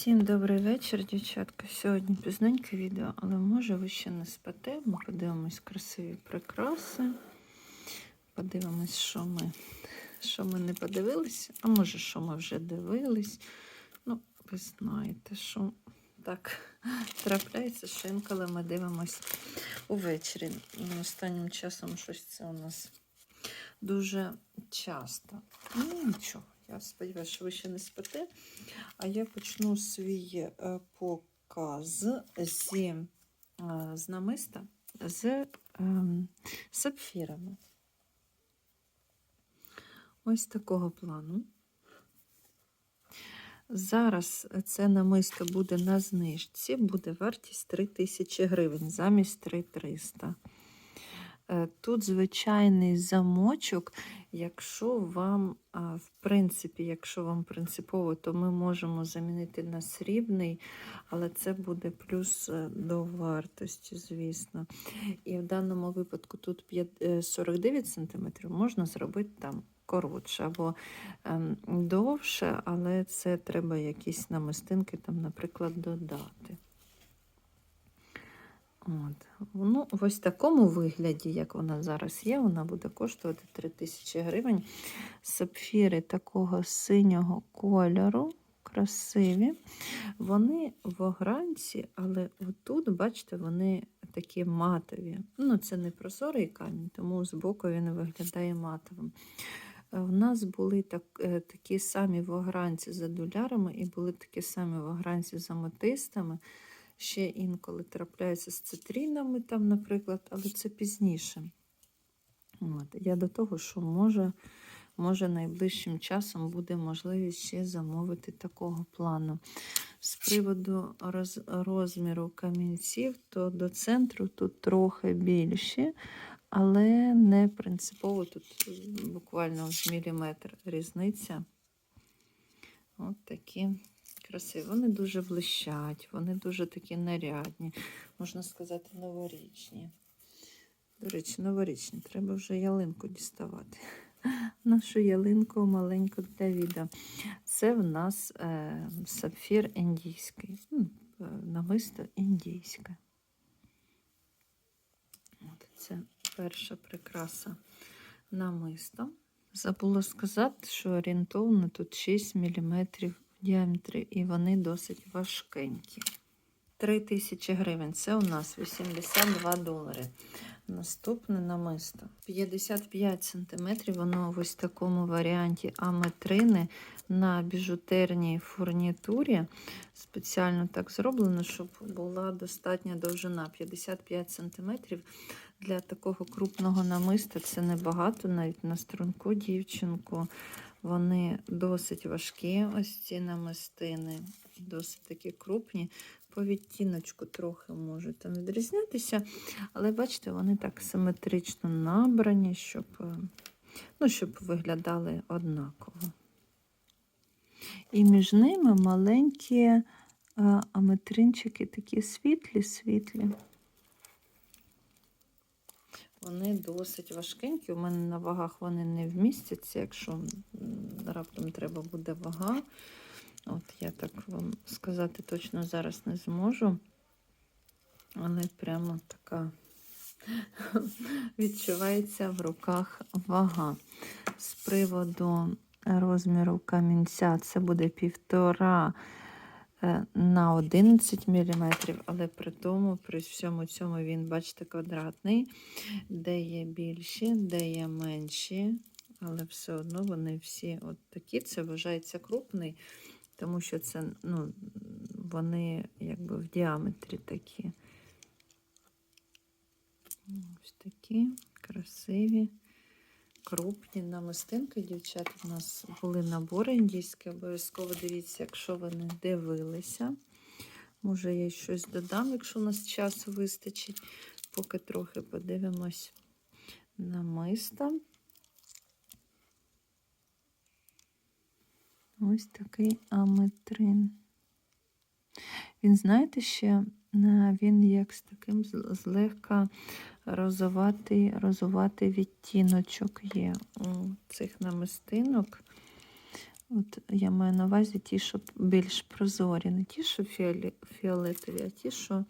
Всім добрий вечір, дівчатка. Сьогодні пізненьке відео, але може ви ще не спите. Ми подивимось красиві прикраси. Подивимось, що ми, що ми не подивилися, а може, що ми вже дивились. Ну, ви знаєте, що так трапляється, що інколи ми дивимось увечері. Ну, Останнім часом щось це у нас дуже часто. Ну, нічого. Я сподіваюся, що ви ще не спите. А я почну свій е, показ зі, е, з ем, сапфірами. Ось такого плану. Зараз це намисто буде на знижці, буде вартість 3000 гривень замість 3300. Е, Тут звичайний замочок. Якщо вам, в принципі, якщо вам принципово, то ми можемо замінити на срібний, але це буде плюс е, до вартості, звісно. І в даному випадку тут е, 49 см, можна зробити там коротше або ем, довше, але це треба якісь намистинки, там, наприклад, додати. От. Ну, в ось такому вигляді, як вона зараз є, вона буде коштувати 3000 гривень. Сапфіри такого синього кольору, красиві. Вони в огранці, але отут, бачите, вони такі матові. Ну, це не прозорий камінь, тому збоку він виглядає матовим. Е, У нас були так, е, такі самі вогранці за долярами, і були такі самі вогранці за аметистами. Ще інколи трапляється з цитрінами, там, наприклад, але це пізніше. От. Я до того, що може, може найближчим часом буде можливість ще замовити такого плану. З приводу роз, розміру камінців, то до центру тут трохи більші, але не принципово тут буквально з міліметр різниця. От такі красиві. Вони дуже блищать, вони дуже такі нарядні, можна сказати, новорічні. До речі, новорічні. Треба вже ялинку діставати. Нашу ялинку маленьку для відео. Це в нас е, сапфір індійський. Ну, е, намисто індійське. От це перша прикраса намисто. Забула сказати, що орієнтовно тут 6 мм в діаметрі, і вони досить важкенькі. 3 тисячі гривень. Це у нас 82 долари. Наступне намисто. 55 см. Воно в ось такому варіанті аметрини на біжутерній фурнітурі. Спеціально так зроблено, щоб була достатня довжина 55 см. Для такого крупного намиста це небагато, навіть на струнку дівчинку. Вони досить важкі, ось ці намистини, досить такі крупні. По відтіночку трохи можуть там відрізнятися, але бачите, вони так симетрично набрані, щоб, е, ну, щоб виглядали однаково. І між ними маленькі е, аметринчики, такі світлі-світлі. Вони досить важкенькі. У мене на вагах вони не вмістяться, якщо раптом треба буде вага. От я так вам сказати точно зараз не зможу. Але прямо така відчувається в руках вага. З приводу розміру камінця це буде півтора на 11 мм, але при тому, при всьому цьому він, бачите, квадратний, де є більші, де є менші, але все одно вони всі от такі. Це вважається крупний, тому що це, ну, вони якби в діаметрі такі. Ось такі красиві, крупні намистинки. Дівчата, у нас були набори індійські. Обов'язково дивіться, якщо ви не дивилися. Може, я щось додам, якщо у нас часу вистачить. Поки трохи подивимось намиста. Ось такий аметрин. Він, знаєте, ще е, він як з таким злегка розоватий, розоватий відтіночок є у цих намистинок. От я маю на увазі ті, що більш прозорі. Не ті, що фіолетові, а ті, що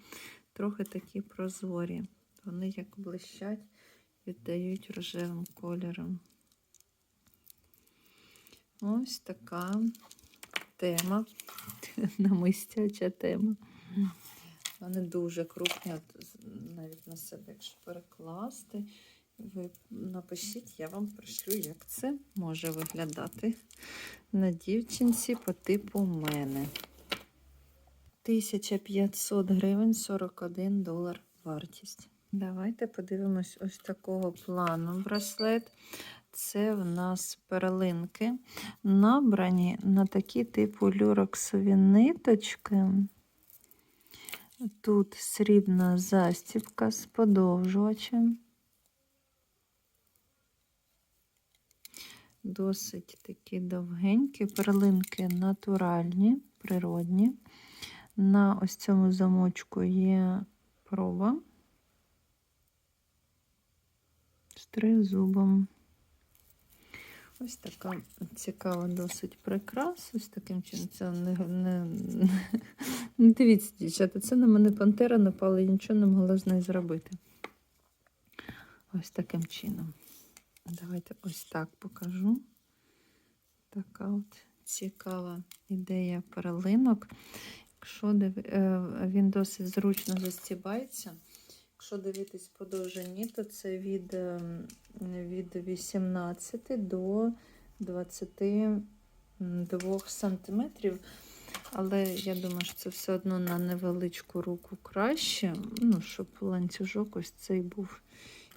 трохи такі прозорі. Вони як блищать, віддають рожевим кольором. Ось така тема, намистяча тема. Вони дуже крупні, от навіть на себе, якщо перекласти. Ви напишіть, я вам пришлю, як це може виглядати на дівчинці по типу мене. 1500 гривень 41 долар вартість. Давайте подивимось ось такого плану браслет. Це в нас перлинки, набрані на такі типу люрексові ниточки. Тут срібна застібка з подовжувачем. Досить такі довгенькі, перлинки натуральні, природні. На ось цьому замочку є проба з тризубом. Ось така цікава досить прикраса. Ось таким чином. Це не, не, не дивіться, дівчата, це на мене пантера напала, я нічого не могла з нею зробити. Ось таким чином. Давайте ось так покажу. Така от цікава ідея перлинок. Якщо е, він досить зручно застібається. Якщо дивитись по довжині, то це від, е, від 18 до 22 сантиметрів. Але я думаю, що це все одно на невеличку руку краще, ну, щоб ланцюжок ось цей був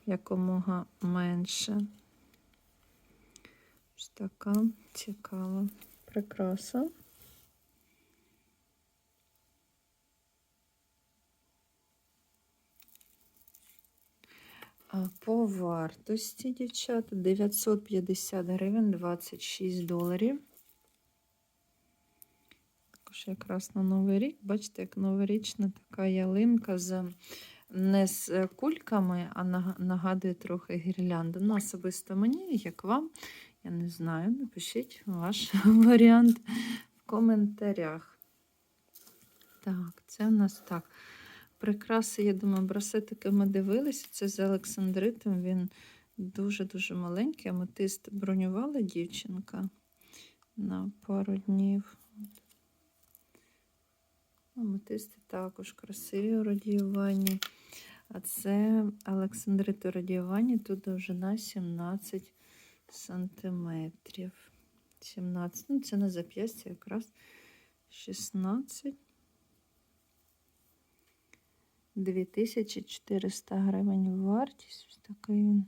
якомога менше. Ось така цікава прикраса. По вартості, дівчата, 950 гривень 26 доларів. Також якраз на Новий рік, бачите, як новорічна така ялинка з не з кульками, а нагадує трохи гірлянду. Ну, особисто мені, як вам, я не знаю. Напишіть ваш варіант в коментарях. Так, це у нас так. Прикраси, я думаю, брасетики ми дивилися. Це з Олександритом. Він дуже-дуже маленький. Аметист бронювала дівчинка на пару днів. Аметисти також красиві у радіюванні. А це Олександрит у радіюванні. Тут довжина 17 сантиметрів. 17, ну це на зап'ястя якраз 16. 2400 гривень вартість. Ось такий він.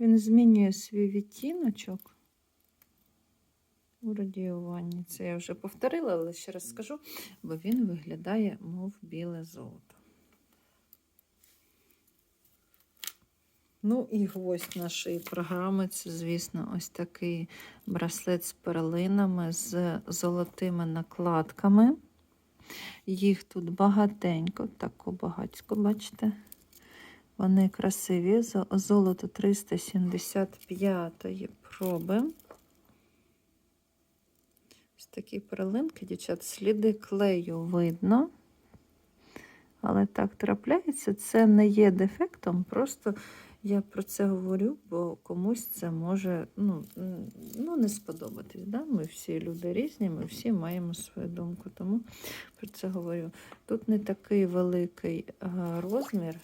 Він змінює свій відтіночок у радіюванні. Це я вже повторила, але ще раз скажу, бо він виглядає, мов біле золото. Ну і гвоздь нашої програми це, звісно, ось такий браслет з перлинами, з золотими накладками. Їх тут багатенько, тако багатько, бачите? Вони красиві. Золото 375 проби. Ось такі перлинки, дівчат, сліди клею видно. Але так трапляється. Це не є дефектом, просто я про це говорю, бо комусь це може ну, ну, не сподобатись. Да? Ми всі люди різні, ми всі маємо свою думку. Тому про це говорю. Тут не такий великий розмір.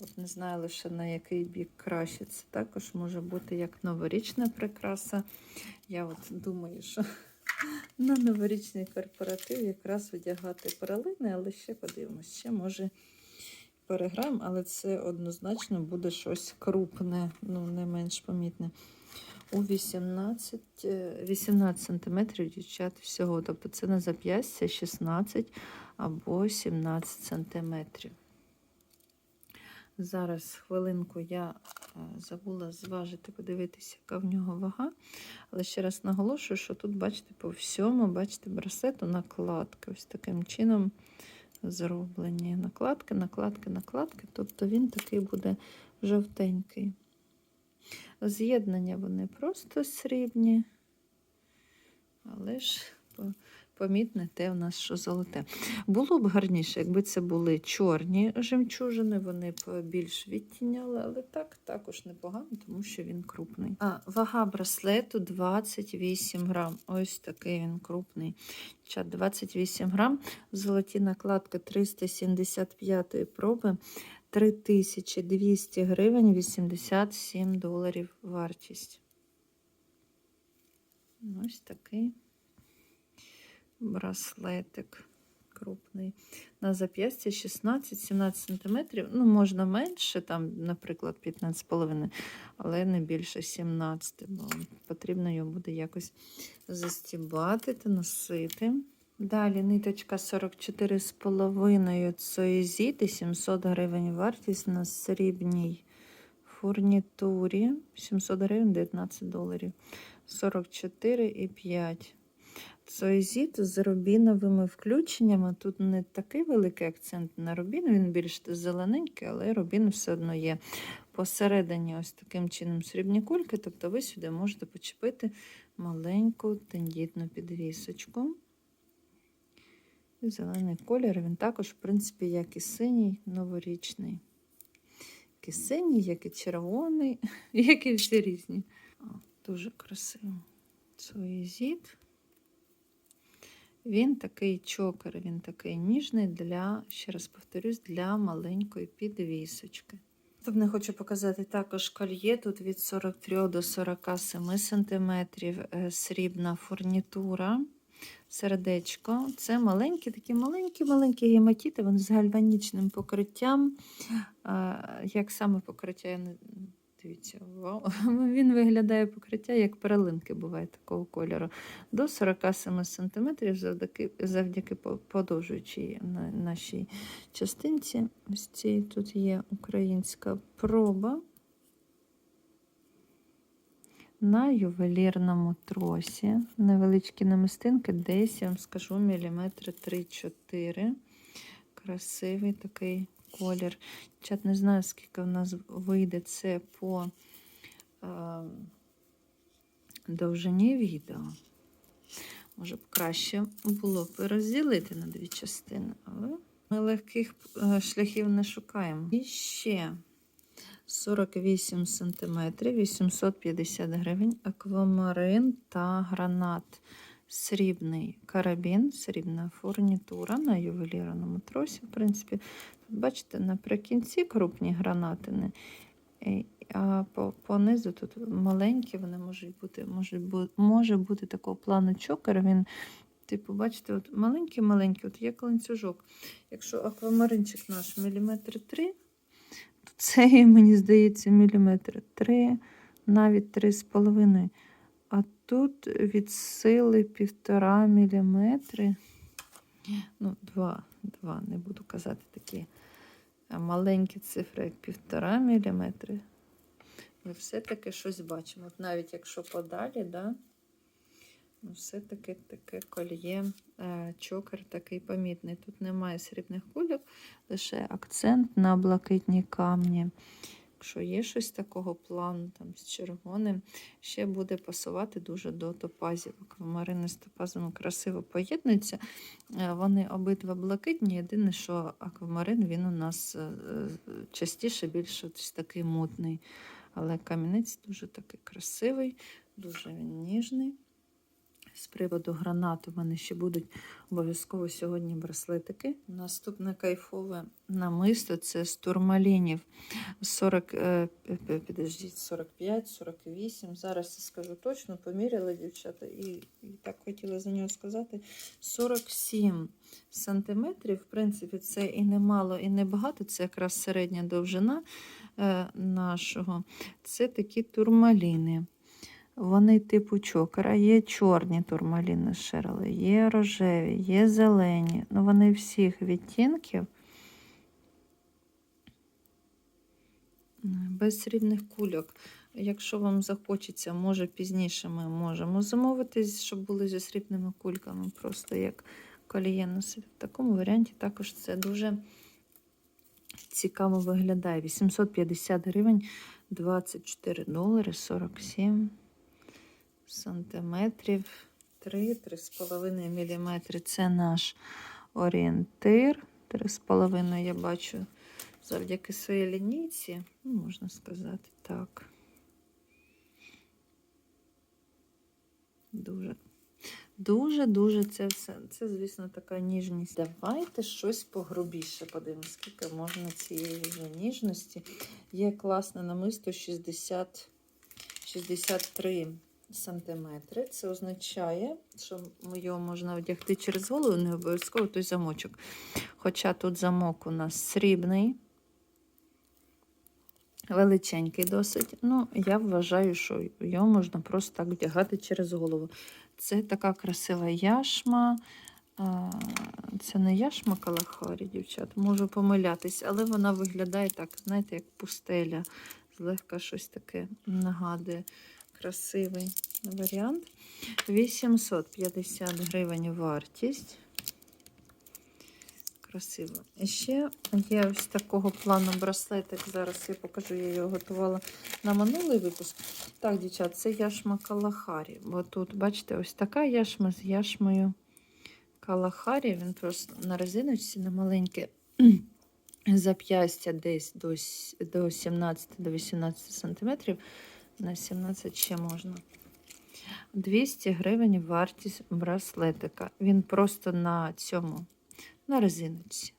От не знаю лише на який бік краще. Це також може бути як новорічна прикраса. Я от думаю, що на новорічний корпоратив якраз одягати перлини, але ще подивимось, ще може переграємо, але це однозначно буде щось крупне, ну не менш помітне. У 18, е, 18 сантиметрів дівчат всього. Тобто це на зап'ястя 16 або 17 сантиметрів. Зараз хвилинку я е, забула зважити, подивитися, яка в нього вага. Але ще раз наголошую, що тут, бачите, по всьому, бачите, браслету накладки. Ось таким чином зроблені. Накладки, накладки, накладки. Тобто він такий буде жовтенький. З'єднання вони просто срібні. Але ж помітне те в нас, що золоте. Було б гарніше, якби це були чорні жемчужини, вони б більш відтіняли, але так також непогано, тому що він крупний. А вага браслету 28 грам. Ось такий він крупний. 28 грам. Золоті накладки 375 проби. 3200 гривень, 87 доларів вартість. Ось такий браслетик крупний. На зап'ясті 16-17 см. Ну, можна менше, там, наприклад, 15,5, але не більше 17, бо потрібно його буде якось застібати та носити. Далі ниточка 44,5 цоїзіти, 700 гривень вартість на срібній фурнітурі. 700 гривень 19 доларів. 44,5. Цоїзіт з рубіновими включеннями. Тут не такий великий акцент на рубін, він більш зелененький, але рубін все одно є. Посередині ось таким чином срібні кульки, тобто ви сюди можете почепити маленьку тендітну підвісочку. І зелений колір, він також, в принципі, як і синій, новорічний. Як і синій, як і червоний, як і всі різні. О, дуже красиво. Суїзіт. Він такий чокер, він такий ніжний для, ще раз повторюсь, для маленької підвісочки. Наступне хочу показати також кольє. Тут від 43 до 47 см срібна фурнітура. Сердечко. Це маленькі, такі маленькі-маленькі гематіти, вони з гальванічним покриттям. Як саме покриття, я не дивіться, він виглядає покриття, як перелинки буває такого кольору. До 47 см завдяки, завдяки подовжуючій нашій частинці. Ось цій тут є українська проба. На ювелірному тросі. Невеличкі намистинки, десь, я вам скажу, міліметри 3-4. Красивий такий колір. Чат не знаю, скільки в нас вийде це по е, довжині відео. Може б краще було б розділити на дві частини, але ми легких е, шляхів не шукаємо. І ще 48 см, 850 гривень, аквамарин та гранат. Срібний карабін, срібна фурнітура на ювелірному тросі. В принципі, бачите, наприкінці крупні гранатини, Е, а по, по низу тут маленькі, вони можуть бути, можуть бу- може бути такого плану чокер. Він, типу, бачите, от маленький-маленький, от як ланцюжок. Якщо аквамаринчик наш міліметр три, то цей, мені здається, міліметр три, навіть три з половиною. А тут від сили півтора міліметри. Ну, два, два, не буду казати такі маленькі цифри, як півтора міліметри. Ми все-таки щось бачимо. От навіть якщо подалі, да, ну, все-таки таке кольє, е, чокер такий помітний. Тут немає срібних кульок, лише акцент на блакитні камні. Якщо є щось такого плану, там з червоним, ще буде пасувати дуже до топазів. Аквамарини з топазами красиво поєднуються. Е, Вони обидва блакитні. Єдине, що аквамарин він у нас е, е, частіше більш ось такий мутний. Але камінець дуже такий красивий, дуже він ніжний. З приводу гранату в мене ще будуть обов'язково сьогодні браслетики. Наступне кайфове намисто це з турмалінів 40, е, підождіть, 45, 48. Зараз я скажу точно, поміряла дівчата, і, і так хотіла за нього сказати. 47 сантиметрів. В принципі, це і не мало, і не багато. Це якраз середня довжина е, нашого. Це такі турмаліни. Вони типу чокера. Є чорні турмаліни шерли, є рожеві, є зелені. Ну, вони всіх відтінків. Без срібних кульок. Якщо вам захочеться, може пізніше ми можемо замовити, щоб були зі срібними кульками, просто як коліє носити. В такому варіанті також це дуже цікаво виглядає. 850 гривень, 24 долари, 47 сантиметрів. 3-3,5 мм це наш орієнтир. 3,5 я бачу завдяки своїй лінійці, ну, можна сказати так. Дуже. Дуже-дуже це все. Це, звісно, така ніжність. Давайте щось погрубіше подивимось, скільки можна цієї вже ніжності. Є класне намисто 60, 63 сантиметри. Це означає, що його можна одягти через голову, не обов'язково той замочок. Хоча тут замок у нас срібний. Величенький досить. Ну, я вважаю, що його можна просто так вдягати через голову. Це така красива яшма. Це не яшма Калахарі, дівчат. Можу помилятись, але вона виглядає так, знаєте, як пустеля. Злегка щось таке нагадує. Красивий варіант. 850 гривень вартість. Красиво. І ще є ось такого плану браслетик. Зараз я покажу, я його готувала на минулий випуск. Так, дівчат, це яшма Калахарі. Бо тут, бачите, ось така яшма з яшмою Калахарі. Він просто на резиночці на маленьке зап'ястя десь до, до 17-18 см. На 17 ще можна. 200 гривень вартість браслетика. Він просто на цьому, на резиночці.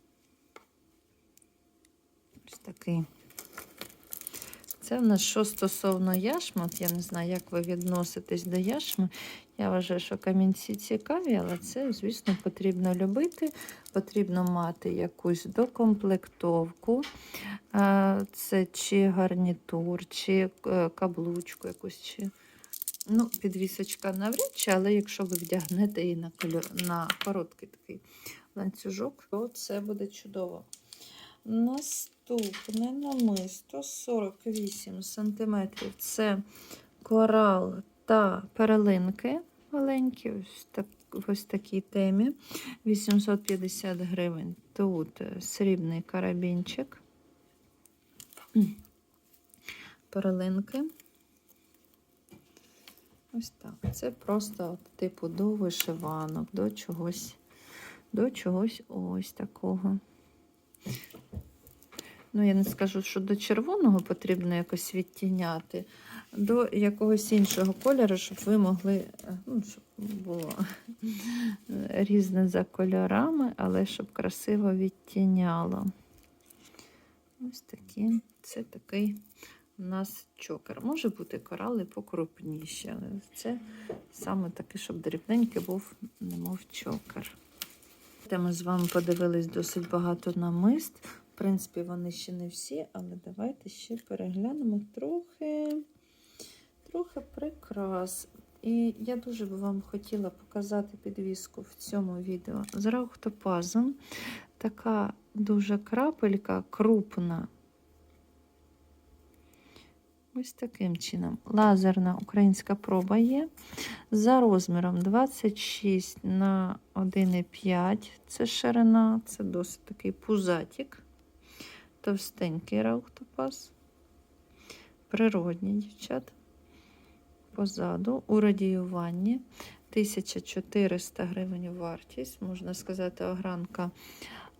Ось такий. Це в нас що стосовно яшми. От я не знаю, як ви відноситесь до яшми. Я вважаю, що камінці цікаві, але це, звісно, потрібно любити. Потрібно мати якусь докомплектовку. Це чи гарнітур, чи е, каблучку якусь. чи Ну, підвісочка навряд чи, але якщо ви вдягнете її на, кольор, на короткий такий ланцюжок, то це буде чудово. Наступне намисто 48 см. Це корал та перелинки маленькі, ось, в ось такій темі. 850 гривень. Тут е, срібний карабінчик. Перелинки. Ось так. Це просто типу до вишиванок, до чогось, до чогось ось такого. Ну, я не скажу, що до червоного потрібно якось відтіняти, до якогось іншого кольору, щоб ви могли, е, ну, щоб було різне за кольорами, але щоб красиво відтіняло. Ось такі. Це такий у нас чокер. Може бути корали покрупніші, але це саме таке, щоб дрібненький був, немов чокер. Ми з вами подивились досить багато намист. В принципі, вони ще не всі, але давайте ще переглянемо трохи, трохи прикрас. І я дуже би вам хотіла показати підвіску в цьому відео з раухтопазом. Така дуже крапелька крупна. Ось таким чином. Лазерна українська проба є. За розміром 26 на 1,5 це ширина, це досить такий пузатик, товстенький раухтопаз. Природні дівчат. Позаду у радіюванні 1400 гривень вартість, можна сказати, огранка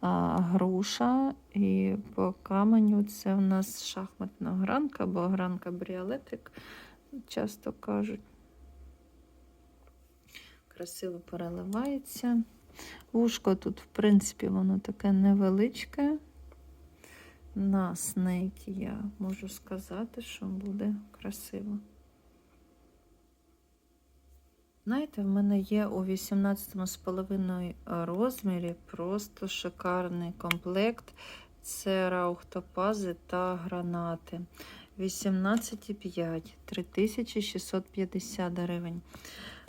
а, груша. І по каменю це у нас шахматна гранка або гранка бріалетик, часто кажуть. Красиво переливається. Вушко тут, в принципі, воно таке невеличке. На снейкі я можу сказати, що буде красиво. Знаєте, в мене є у 18,5 розмірі просто шикарний комплект. Це раухтопази та гранати. 18,5, 3650 гривень.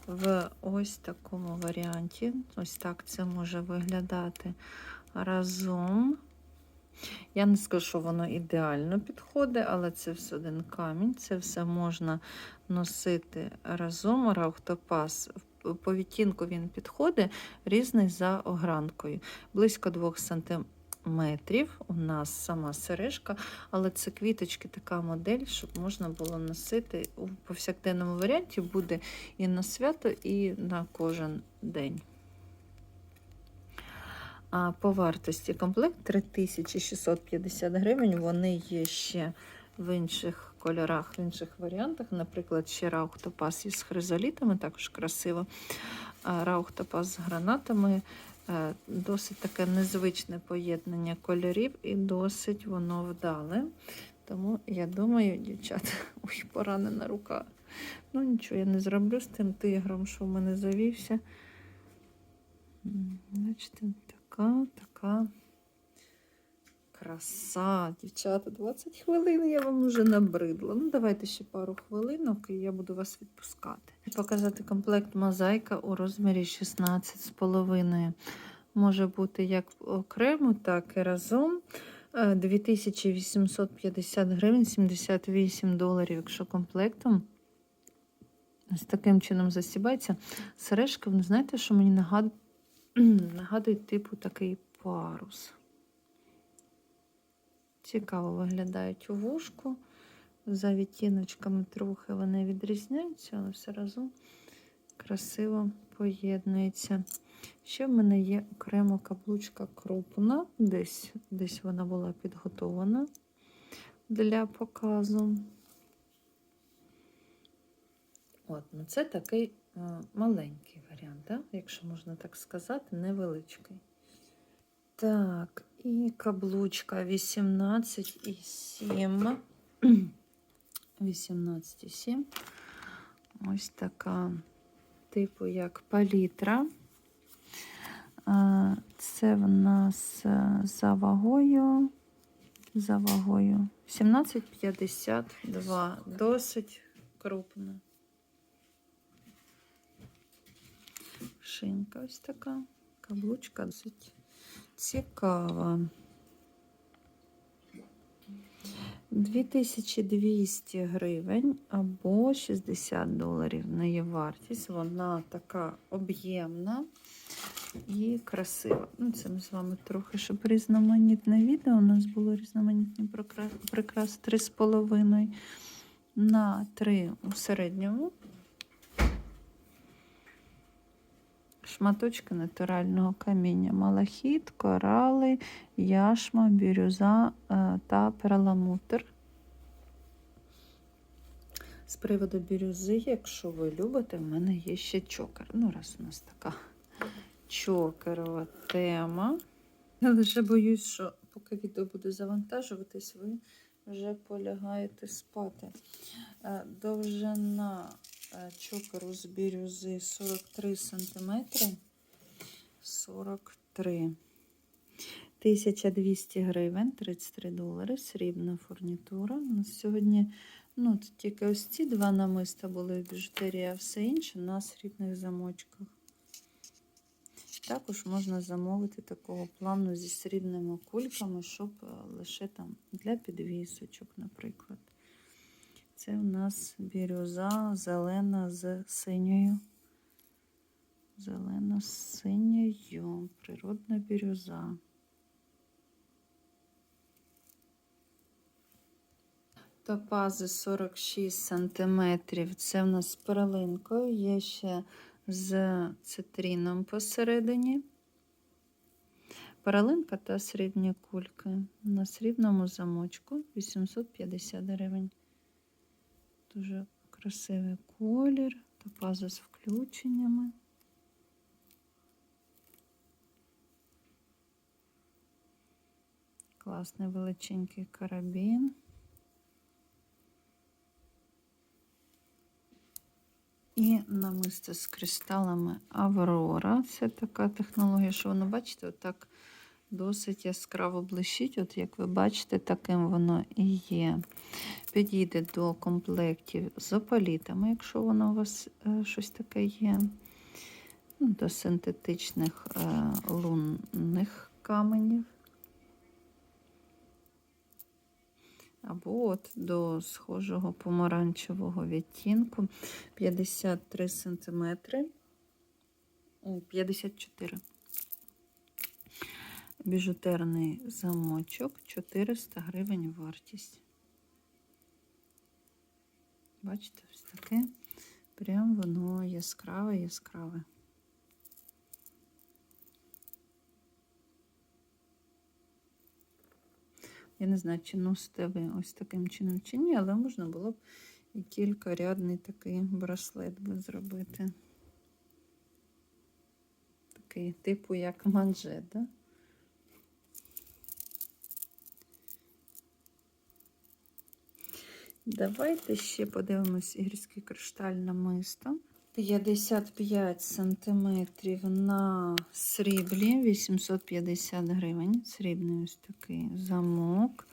В ось такому варіанті. Ось так це може виглядати разом. Я не скажу, що воно ідеально підходить, але це все один камінь. Це все можна носити разом. Раухтопаз по відтінку він підходить, різний за огранкою. Близько 2 см метрів. У нас сама сережка, але це квіточки така модель, щоб можна було носити у повсякденному варіанті, буде і на свято, і на кожен день. А по вартості комплект 3650 гривень. Вони є ще в інших кольорах, в інших варіантах. Наприклад, ще раух топаз із хризолітами, також красиво. А Раух топаз з гранатами. Е, Досить таке незвичне поєднання кольорів і досить воно вдале. Тому я думаю, дівчата, ой, поранена рука. Ну нічого, я не зроблю з тим тигром, що в мене завівся. М, Бачите, така, така краса, дівчата, 20 хвилин я вам вже набридла. Ну, давайте ще пару хвилинок і я буду вас відпускати. Показати комплект мозаїка у розмірі 16,5. Може бути як окремо, так і разом. Е, 2850 гривень, 78 доларів, якщо комплектом. Ось таким чином засібається. Сережка, знаєте, що мені нагадує, нагадує типу такий парус. Цікаво виглядають у вушку. За відтіночками трохи вони відрізняються, але все разом красиво поєднується. Ще в мене є окремо каблучка крупна, десь, десь вона була підготована для показу. От, ну це такий е, маленький варіант, да? якщо можна так сказати, невеличкий. Так, і каблучка 18,7. 18,7. Ось така, типу, як палітра. Це в нас е, за вагою. За вагою 17,52. Досить крупна. Шинка ось така. Каблучка досить цікава. 2200 гривень або 60 доларів на її вартість. Вона така об'ємна і красива. Ну, це ми з вами трохи, щоб різноманітне відео. У нас було різноманітні прикраси 3,5 на 3 у середньому. Шматочки натурального каміння, малахіт, корали, яшма, бірюза е, та перламутр. З приводу бірюзи, якщо ви любите, в мене є ще чокер. Ну, раз у нас така чокерова тема. Я лише боюсь, що поки відео буде завантажуватись, ви вже полягаєте спати. Е, Довжина чокеру з бірюзи 43 см. 43. 1200 гривень, 33 долари, срібна фурнітура. У нас сьогодні ну, тільки ось ці два намиста були в біжутерії, а все інше на срібних замочках. Також можна замовити такого плану зі срібними кульками, щоб е, лише там для підвісочок, наприклад. Це у нас бірюза зелена з синьою. Зелена з синьою. Природна бірюза. Топази 46 см. Це в нас з перлинкою. Є ще з цитріном посередині. Паралинка та срібні кульки. На срібному замочку 850 гривень. Дуже красивий колір, топаза з включеннями. Класний величенький карабін. І намисто з кристалами Аврора. Це така технологія, що воно, бачите, отак досить яскраво блищить. От як ви бачите, таким воно і є. Підійде до комплектів з опалітами, якщо воно у вас е, щось таке є. Ну, До синтетичних е, лунних каменів. Або от до схожого помаранчевого відтінку 53 см. 54. Біжутерний замочок, 400 гривень вартість. Бачите, ось таке. Прям воно яскраве, яскраве. Я не знаю, чи носите ви ось таким чином чи ні, але можна було б і кількарядний такий браслет би зробити. Такий типу як манжет, да? Давайте ще подивимось гірський кришталь намисто. 55 сантиметрів на сріблі, 850 гривень. Срібний ось такий замок.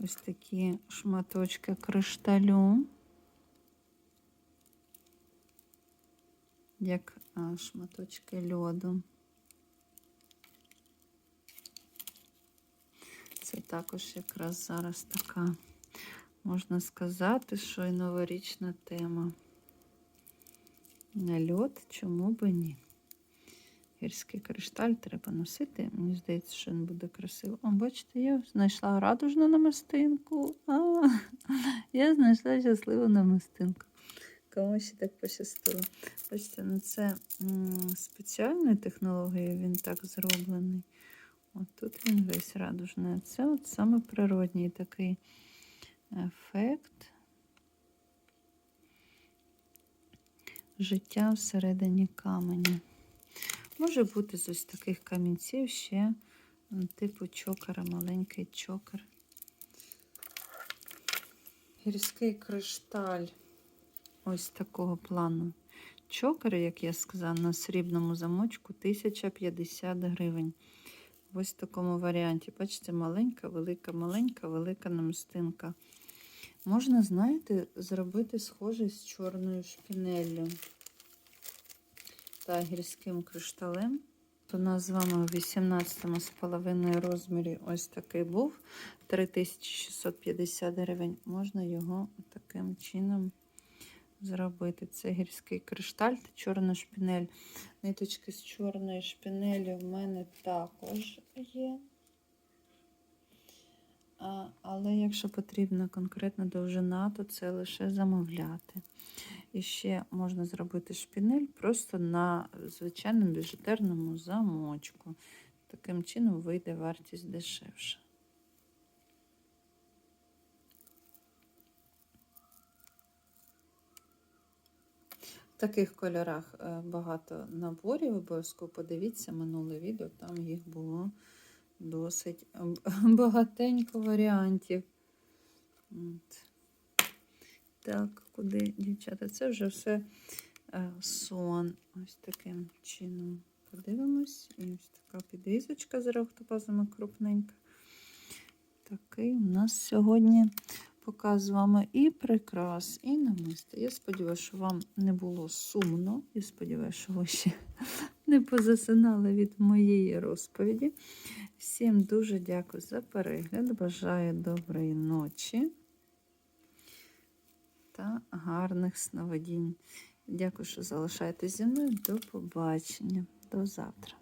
Ось такі шматочки кришталю. Як а, шматочки льоду. Це також якраз зараз така, можна сказати, що і новорічна тема. На льот, чому би ні? Гірський кришталь треба носити. Мені здається, що він буде красиво. О, бачите, я знайшла радужну намистинку. А, я знайшла щасливу намистинку. Кому ще так пощастило. Бачите, ну це спеціальною технологією він так зроблений. От тут він весь радужний. Це от саме природній такий ефект. Життя всередині каменя. Може бути з ось таких камінців ще типу чокера, маленький чокер. Гірський кришталь ось такого плану. Чокер, як я сказала, на срібному замочку 1050 гривень. В ось такому варіанті. Бачите, маленька, велика, маленька, велика намистинка. Можна, знаєте, зробити схожий з чорною шпінеллю та гірським кришталем. У нас з вами у 18,5 розмірі ось такий був 3650 гривень. Можна його таким чином зробити. Це гірський кришталь та чорна шпінель. Ниточки з чорної шпінелі в мене також є. Але якщо потрібна конкретна довжина, то це лише замовляти. І ще можна зробити шпінель просто на звичайному біжутерному замочку. Таким чином вийде вартість дешевше. В таких кольорах е, багато наборів. Обов'язково подивіться минуле відео, там їх було досить багатенько варіантів. От. Так, куди, дівчата? Це вже все е, сон. Ось таким чином подивимось. І ось така підвізочка з рахтопазами крупненька. Такий у нас сьогодні показ з вами і прикрас, і намисто. Я сподіваюся, що вам не було сумно. Я сподіваюся, що ви ще не позасинали від моєї розповіді. Всім дуже дякую за перегляд. Бажаю доброї ночі та гарних сновидінь. Дякую, що залишаєтесь зі мною. До побачення. До завтра.